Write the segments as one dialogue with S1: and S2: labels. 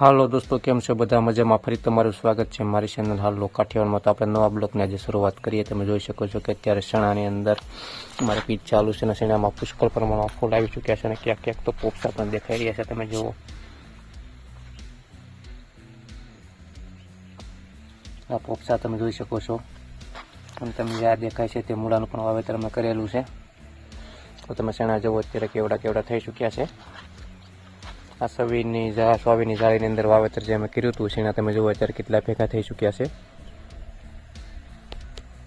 S1: હાલો દોસ્તો, કેમ છો? બધા મજામાં? ફરી તમારું સ્વાગત છે મારી ચેનલ હાલો કાઠિયાવાડમાં. તો આપણે નવા બ્લોકની આજે શરૂઆત કરીએ. તમે જોઈ શકો છો કે અત્યારે શણાની અંદર મારે પીચ ચાલુ છે અને શણામાં પુષ્કળ પ્રમાણમાં ફૂલ આવી ચૂક્યા છે અને ક્યાંક ક્યાંક તો પોપસા પણ દેખાઈ રહ્યા છે. તમે જુઓ. આ પોપસા તમે જોઈ શકો છો. અને તમે જે દેખાય છે તે મૂળાનું પણ વાવેતર અમે કરેલું છે. તો તમે શણા જુઓ અત્યારે કેવડા કેવડા થઈ ચૂક્યા છે. આ સવીની જા સોયાબીનની જાળીની અંદર વાવેતર જે અમે કર્યું હતું એના તમે જુઓ અત્યારે કેટલા ભેગા થઈ ચૂક્યા છે.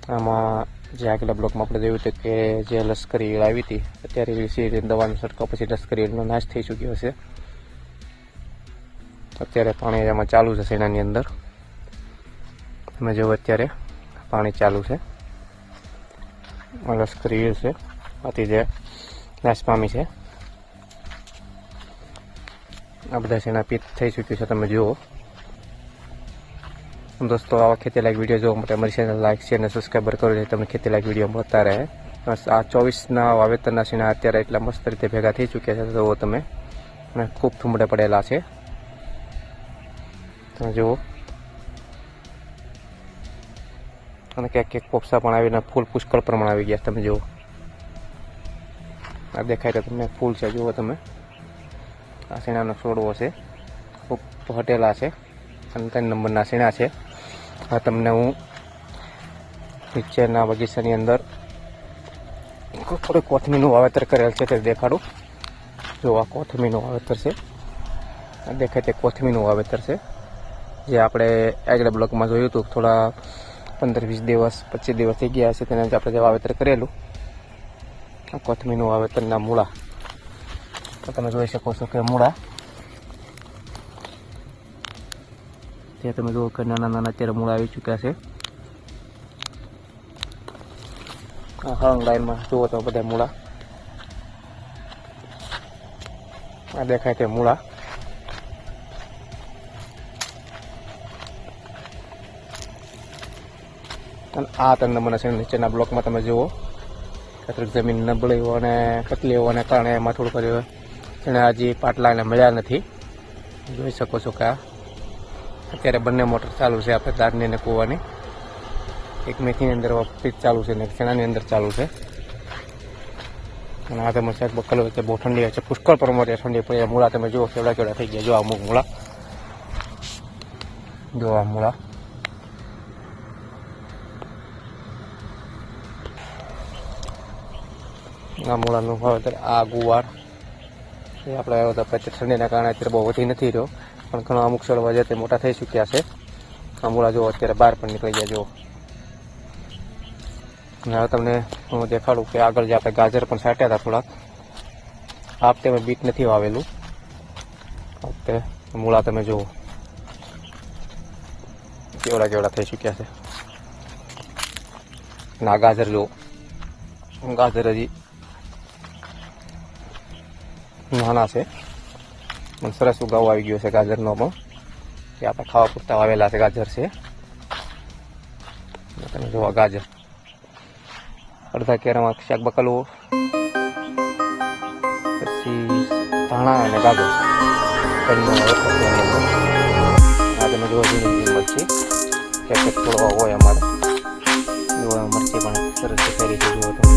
S1: આમાં જે આગલા બ્લોકમાં આપણે જોયું હતું કે જે લશ્કરી આવી હતી, અત્યારે વીસી દવાનો છંટકાવ પછી લશ્કરી ઈળનો નાશ થઈ ચૂક્યો છે. અત્યારે પાણી એમાં ચાલુ છે સેનાની અંદર. તમે જુઓ અત્યારે, પાણી ચાલુ છે. લશ્કરી છે, આથી જે નાશ પામી છે. આ બધા શેણા પીત થઈ ચૂક્યું છે તમે જુઓ. દોસ્તો, આવા ખેતી લાયક વીડિયો જોવા માટે અમારી ચેનલ લાઈક શેર અને સબસ્ક્રાઈબર કરો જેથી તમને ખેતી લાયક વીડિયો મળતા રહે. આ ચોવીસના વાવેતરના સીના અત્યારે એટલા મસ્ત રીતે ભેગા થઈ ચૂક્યા છે તો તમે. અને ખૂબ ઠુંબડે પડેલા છે. તમે જુઓ. અને ક્યાંક ક્યાંક પોપસા પણ આવીને ફૂલ પુષ્કળ પ્રમાણ આવી ગયા તમે જુઓ. આ દેખાય તો તમને ફૂલ છે, જુઓ તમે. આ શેણાનો છોડવો છે. ખૂબ હટેલા છે. અને ત્રણ નંબરના શેણા છે. આ તમને હું પિક્ચરના બગીચાની અંદર થોડું કોથમીનું વાવેતર કરેલ છે તે દેખાડું. જો આ કોથમીનું વાવેતર છે. દેખાય તે કોથમીનું વાવેતર છે. જે આપણે આગળ બ્લોકમાં જોયું હતું, થોડા પંદર વીસ દિવસ, પચીસ દિવસ થઈ ગયા છે, તેના આપણે જે વાવેતર કરેલું કોથમીનું વાવેતરના મૂળા. તો તમે જોઈ શકો છો કે મૂળા ત્યાં તમે જુઓ કે નાના નાના અત્યારે મૂળા આવી ચૂક્યા છે આ હળંગ લાઈનમાં જુઓ તો બધા મૂળા આ દેખાય છે મૂળા અને આ તમને મને છે નીચેના બ્લોકમાં તમે જુઓ કેટલીક જમીન નબળી અને પતલી હોવાને કારણે એમાં થોડુંક એને હજી પાટલાને મળ્યા નથી. જોઈ શકો છો કે આ અત્યારે બંને મોટર ચાલુ છે, આપણે દારની અને કૂવાની. એક મેથીની અંદર પીચ ચાલુ છે ને એક ચણાની અંદર ચાલુ છે. અને આ તમે સાહેબ બકલ વચ્ચે બહુ ઠંડી હોય છે. પુષ્કળ પ્રમાણે ઠંડી પડી મૂળા તમે જુઓ, કેવડા કેવડા થઈ ગયા. જો અમુક મૂળા. જો આ મૂળા. આ મૂળાનું વાવેતર આ ગુવાર. એ આપણે આવ્યો ઠંડીના કારણે અત્યારે બહુ વધી નથી રહ્યો, પણ ઘણા અમુક છોડવા છે તે મોટા થઈ ચૂક્યા છે. આ મૂળા જુઓ, અત્યારે બહાર પણ નીકળી ગયા જુઓ. અને હવે તમને હું દેખાડું કે આગળ જે આપણે ગાજર પણ છાંટ્યા હતા થોડાક આ વખતે બીટ નથી વાવેલું. વખતે મૂળા તમે જુઓ. કેવડા કેવડા થઈ ચૂક્યા છે. ના ગાજર જુઓ. ગાજર હજી નાના છે. પણ સરસ ઉગાવો આવી ગયો છે ગાજરનો પણ. એ આપણે ખાવા પૂરતા વાવેલા છે, ગાજર છે. તમે જોવા ગાજર. અડધા કેરામાં શાક બકલવો પછી ધાણા અને ગાજર. આ જોવા જઈને મરચી. હોય અમારે. જોવા પણ સરસ રહી છે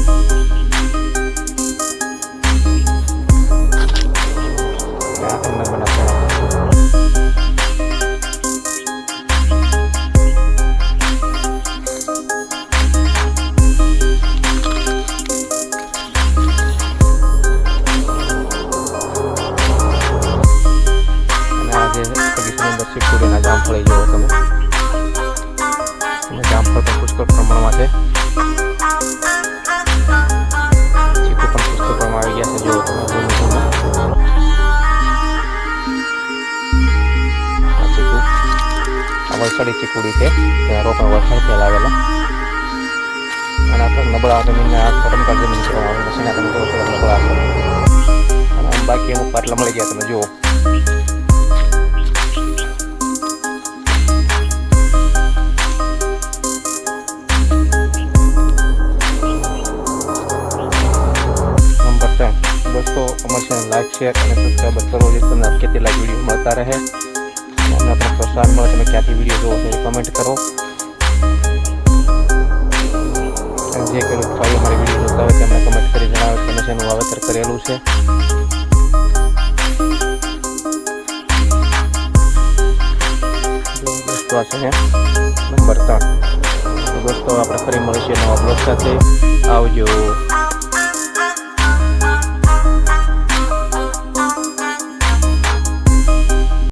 S1: વલસાડી ચીકુડી છે ત્યાં રોપા વરસાદ ફેલાવેલા અને આપણે નબળા જમીનના કરમકાર જમીન છે તમે જુઓ થોડા નબળા બાકી અમુક પાટલા મળી ગયા, તમે જુઓ. દોસ્તો અમારી લાઈક શેર અને સબસ્ક્રાઈબ કરો જે તમને ખેતી લાઈક વીડિયો મળતા રહે. તમને પ્રોત્સાહન તમે ક્યાંથી વીડિયો જોવો છો કમેન્ટ કરો. અને જે ખેડૂત ભાઈઓ મારી વીડિયો જોતા હોય તેમણે કમેન્ટ કરી જણાવે. અમે શેનું વાવેતર કરેલું છે. દોસ્તો આ છે નંબર ત્રણ. દોસ્તો આપણે ફરી મળીશું નવા બ્લોગ સાથે. આવજો.